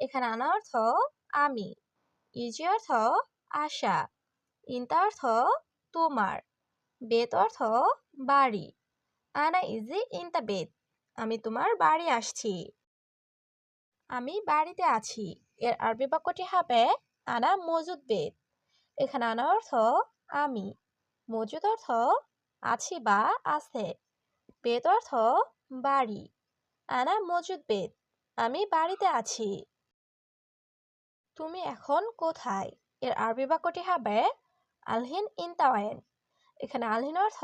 এখানে আনা অর্থ আমি। ইজি অর্থ আশা। ইন্তা অর্থ তোমার। বেত অর্থ বাড়ি। আনা ইজি ইন দ্য বেদ আমি তোমার বাড়ি আসছি। আমি বাড়িতে আছি। এর আরবি বাক্যটি হবে আনা মজুদ বেদ এখানে আনা অর্থ আমি। মজুদ অর্থ আছি বা আছে। বেদ অর্থ বাড়ি। আনা মজুদ বেদ আমি বাড়িতে আছি। তুমি এখন কোথায়? এর আরবি বাক্যটি হবে আলহিন ইনতাওয়েন। এখানে আলহিন অর্থ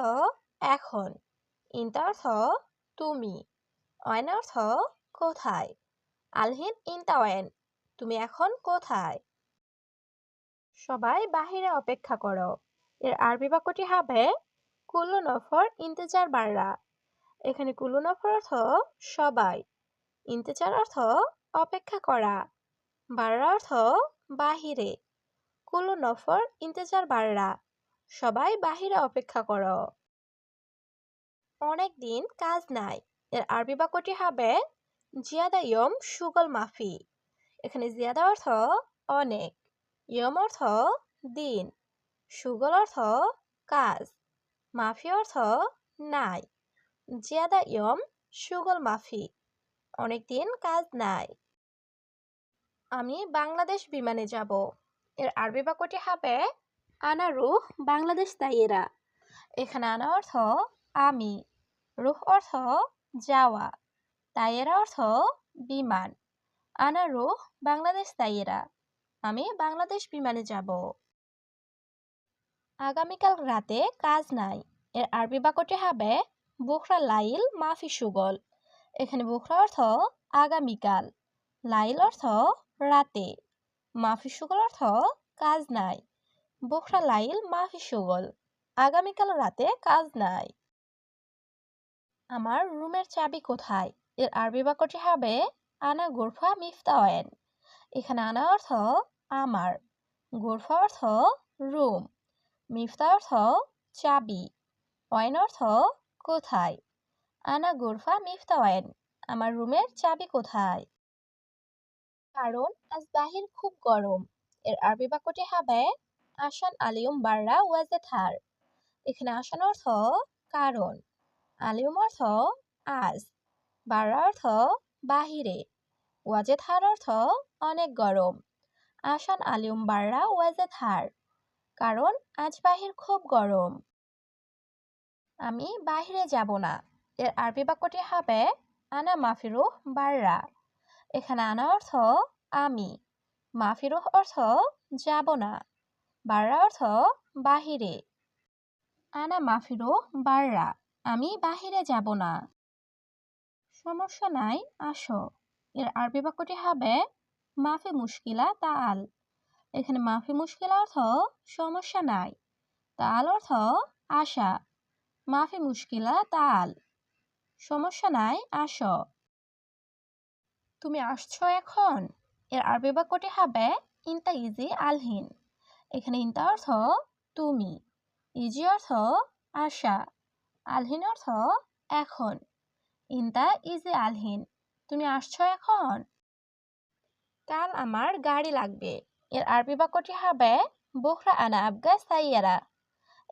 এখন, ইনতা অর্থ তুমি, অয়েন অর্থ কোথায়? আলহিন ইনতাওয়েন, তুমি এখন কোথায়? সবাই বাহিরে অপেক্ষা করো। এর আরবি বাক্যটি হবে কুল্লু নফর ইন্তেজার বাররা। এখানে কুল্লু নফর অর্থ সবাই, ইন্তেজার অর্থ অপেক্ষা করা। বাররা অর্থ বাহিরে। কুল্লু নফর ইন্তেজার বাররা। সবাই বাহিরে অপেক্ষা করো। অনেক দিন কাজ নাই। এর আরবি বাক্যটি হবে জিয়াদা ইয়ম সুগল মাফি। এখানে জিয়াদা অর্থ অনেক। ইয়ম অর্থ দিন। সুগল অর্থ কাজ। মাফি অর্থ নাই। জিয়াদা ইয়ম সুগল মাফি। অনেক দিন কাজ নাই। আমি বাংলাদেশ বিমানে যাব। এর আরবি বাক্যটি হবে, আনা রুহ বাংলাদেশ তাইয়েরা এখানে আনা অর্থ, আমি। রুহ অর্থ, যাওয়া। তাইয়েরা অর্থ, বিমান। আনা রুহ বাংলাদেশ তাইয়েরা আমি বাংলাদেশ বিমানে যাব। আগামীকাল রাতে কাজ নাই। এর আরবি বাক্যটি হবে, বুখরা লাইল মাফি সুগল। এখানে বুখরা অর্থ, আগামীকাল। লাইল অর্থ রাতে। মাফি সুগল অর্থ কাজ নাই। বোখরা লাইল মাফি সুগল আগামীকাল রাতে কাজ নাই। আমার রুমের চাবি কোথায়? এর আরবি বাক্যটি হবে আনা গোরফা মিফতাওয়েন। এখানে আনা অর্থ আমার। গোরফা অর্থ রুম। মিফতা অর্থ চাবি। ওয়েন অর্থ কোথায়? আনা গোরফা মিফতাওয়েন। আমার রুমের চাবি কোথায়? কারণ আজ বাহির খুব গরম। এর আরবি বাক্যটি হবে, আসান আলিউম বাররা ওয়াজে থার এখানে আসান অর্থ, কারণ। আলিউম অর্থ, আজ। বাররা অর্থ, বাহিরে। ওয়াজে থার অর্থ, অনেক গরম। আসান আলিউম বাররা ওয়াজে থার কারণ আজ বাহির খুব গরম। আমি বাহিরে যাব না। এর আরবি বাক্যটি হবে, আনা মাফিরুহ বাররা। এখানে আনা অর্থ আমি, মাফিরুহ অর্থ যাব না, বাররা অর্থ বাহিরে। আনা মাফিরুহ, বাররা, আমি বাহিরে যাব না। সমস্যা নাই, আসো। এর আরবি বাক্যটি হবে মাফি মুশকিলা তাল এখানে মাফি মুশকিলা অর্থ সমস্যা নাই তাল অর্থ আশা। মাফি মুশকিলা তাল সমস্যা নাই, আসো। তুমি আসছো এখন? এর আরবি বাক্যটি হবে, ইনতা ইজি আলহিন। এখানে ইনতা অর্থ, তুমি। ইজি অর্থ, আশা। আলহিন অর্থ, এখন। ইনতা ইজি আলহিন, তুমি আসছো এখন? কাল আমার গাড়ি লাগবে। এর আরবি বাক্যটি হবে, বোখরা আনা আবগা সাইয়ারা।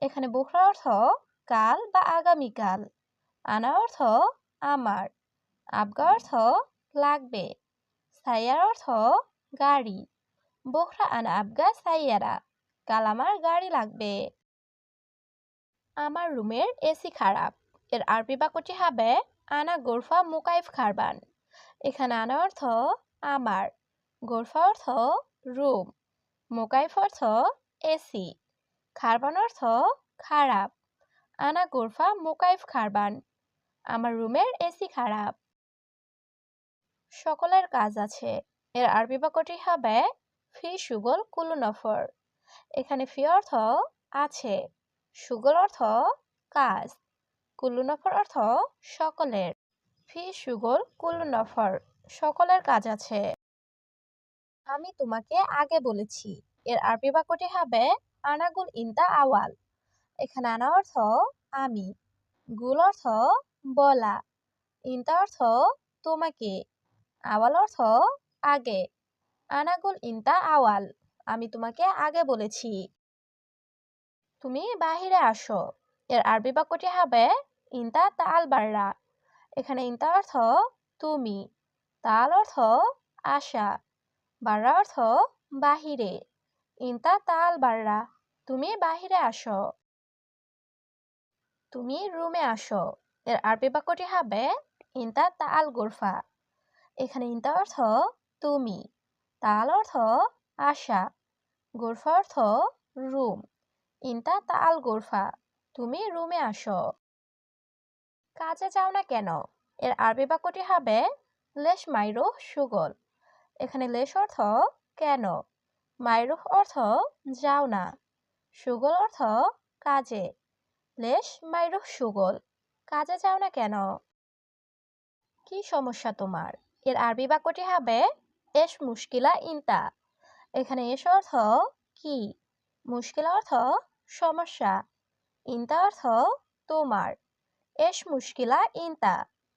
এখানে বোখরা অর্থ, কাল বা আগামীকাল। আনা অর্থ, আমার। আবগা অর্থ লাগবে। সাইয়ার অর্থ গাড়ি। বোখরা আন আবগা সাইয়ারা। কাল আমার গাড়ি লাগবে। আমার রুমের এসি খারাপ। এর আরবি বাক্যটি হবে, আনা গোরফা মুকাইফ খারবান। এখানে আনা অর্থ, আমার। গোরফা অর্থ, রুম। মুকাইফ অর্থ, এসি। খারবান অর্থ, খারাপ। আনা গোরফা মুকাইফ খারবান। আমার রুমের এসি খারাপ। সকলের কাজ আছে। এর আরবি বাক্যটি হবে, ফি সুগল কুলু নফর। এখানে ফি অর্থ আছে। সুগল অর্থ কাজ। কুল্লু নফর অর্থ সকলের। ফি সুগল কুল্লু নফর। সকলের কাজ আছে। আমি তোমাকে আগে বলেছি, এর আরবি বাক্যটি হবে, আনাগুল ইনতা আওয়াল। এখানে আনা অর্থ আমি। গুল অর্থ বলা। ইনতা অর্থ তোমাকে। আওয়াল অর্থ আগে। আনাগুল ইনতা আওয়াল, আমি তোমাকে আগে বলেছি। তুমি বাহিরে আসো। এর আরবি বাক্যটি হবে ইনতা তাল বাররা এখানে ইনতা অর্থ তুমি, তাল অর্থ আশা, বাররা অর্থ বাহিরে। ইনতা তাল বাররা তুমি বাহিরে আসো। তুমি রুমে আসো। এর আরবি বাক্যটি হবে ইনতা তাল গোরফা এখানে ইনতা অর্থ তুমি। তাল অর্থ আশা, গোরফা অর্থ রুম। ইনতা তাল গোরফা, তুমি রুমে আসো। কাজে যাও না কেন? এর আরবি বাক্যটি হবে, লেশ মাইরুহ সুগল। এখানে লেশ অর্থ, কেন? মাইরুহ অর্থ, যাও না। সুগল অর্থ, কাজে। লেশ মাইরুহ সুগল। কাজে যাও না কেন? কি সমস্যা তোমার? এর আরবি বাক্যটি হবে, এস মুশকিলা ইনতা। এখানে এস অর্থ কি? মুশকিল অর্থ সমস্যা। ইনতা অর্থ তোমার। এস মুশকিলা ইনতা।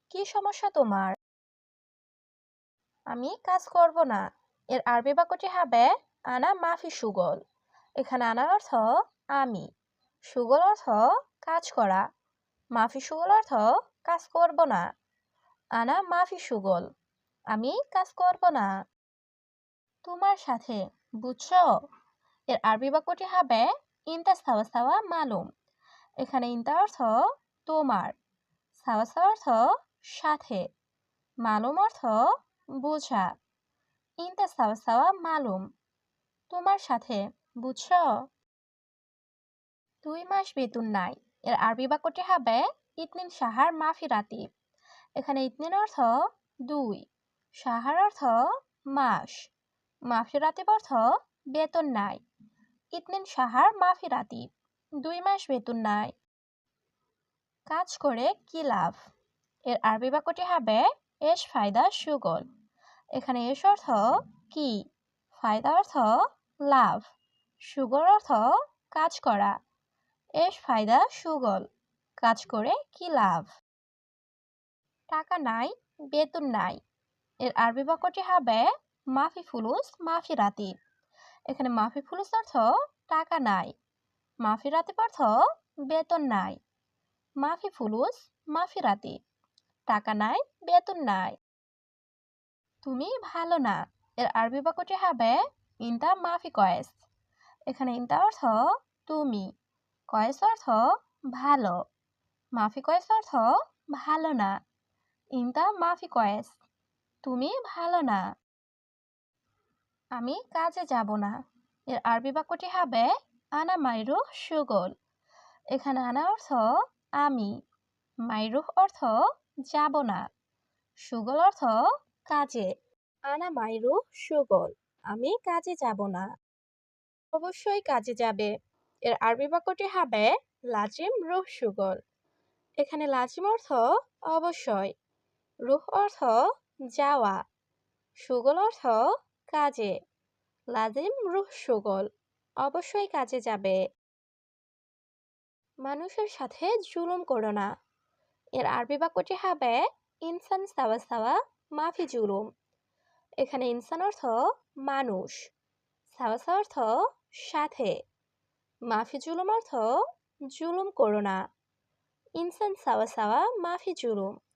কি সমস্যা তোমার? আমি কাজ করব না। এর আরবি বাক্যটি হবে, আনা মাফি সুগল। এখানে আনা অর্থ আমি। সুগল অর্থ কাজ করা। মাফি সুগল অর্থ কাজ করব না। আনা মাফি সুগল। আমি কাজ করব না। তোমার সাথে, বুঝছ? এর আরবি বাক্যটি হবে, ইনতা সাওয়া সাওয়া মালুম। এখানে ইনতা অর্থ, তোমার। সাওয়া সাওয়া অর্থ, সাথে। মালুম অর্থ, বোঝা। ইনতা সাওয়া সাওয়া মালুম। তোমার সাথে, বুঝছ? দুই মাস বেতন নাই। এর আরবি বাক্যটি হবে, ইতনিন সাহার মাফি রাতিব এখানে ইতনিন অর্থ, দুই। সাহার অর্থ মাস। মাফি রাতিব অর্থ বেতন নাই। ইতনিন সাহার মাফি রাতিব দুই মাস বেতন নাই। কাজ করে কি লাভ? এর আরবি বাক্যটি হবে এস ফায়দা সুগল। এখানে এস অর্থ কি? ফায়দা অর্থ লাভ। সুগল অর্থ কাজ করা। এস ফায়দা সুগল। কাজ করে কি লাভ? টাকা নাই, বেতন নাই। এর আরবি বাক্যটি হবে মাফি ফুলুস মাফি রাতি এখানে মাফি ফুলুস অর্থ টাকা নাই। মাফি রাতিব অর্থ বেতন নাই। মাফি ফুলুস মাফি রাতি টাকা নাই, বেতন নাই। তুমি ভালো না। এর আরবি বাক্যটি হবে ইনতা মাফি কয়েস। এখানে ইনতা অর্থ তুমি। কয়েস অর্থ ভালো। মাফি কয়েস অর্থ ভালো না। ইনতা মাফি কয়েস। তুমি ভালো না। আমি কাজে যাব না। এর আরবি বাক্যটি হবে, আনা মাইরুহ সুগল। এখানে আনা অর্থ, আমি। মাইরুহ অর্থ, যাব না। সুগল অর্থ, কাজে। আনা মাইরুহ সুগল। আমি কাজে যাব না। অবশ্যই কাজে যাবে। এর আরবি বাক্যটি হবে, লাজিম রুহ সুগল। এখানে লাজিম অর্থ, অবশ্যই। রুহ অর্থ যাওয়া, সুগল অর্থ কাজে। লাজিম রুহ সুগল, অবশ্যই কাজে যাবে। মানুষের সাথে জুলুম করো না। এর আরবি বাক্যটি হবে, ইনসান সাওয়া সাওয়া, মাফি জুলুম। এখানে ইনসান অর্থ মানুষ, সাওয়া সাওয়া অর্থ সাথে। মাফি জুলুম অর্থ জুলুম করো না। ইনসান সাওয়া সাওয়া, মাফি জুলুম।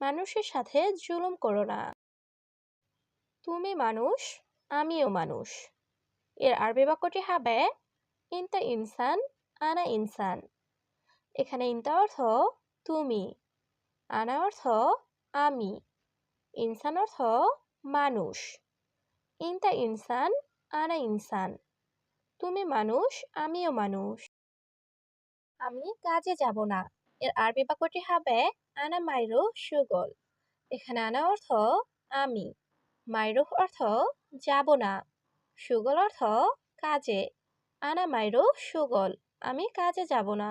মানুষের সাথে জুলুম করো না। তুমি মানুষ, আমিও মানুষ। এর আরবি বাক্যটি হবে, ইনতা ইনসান, আনা ইনসান। এখানে ইনতা অর্থ, তুমি। আনা অর্থ, আমি। ইনসান অর্থ, মানুষ। ইনতা ইনসান, আনা ইনসান। তুমি মানুষ, আমিও মানুষ। আমি কাজে যাব না। এর আরবি বাক্যটি হবে আনা মাইরো সুগল। এখানে আনা অর্থ আমি। মাইরো অর্থ যাব না। সুগল অর্থ কাজে। আনা মাইরো সুগল, আমি কাজে যাব না।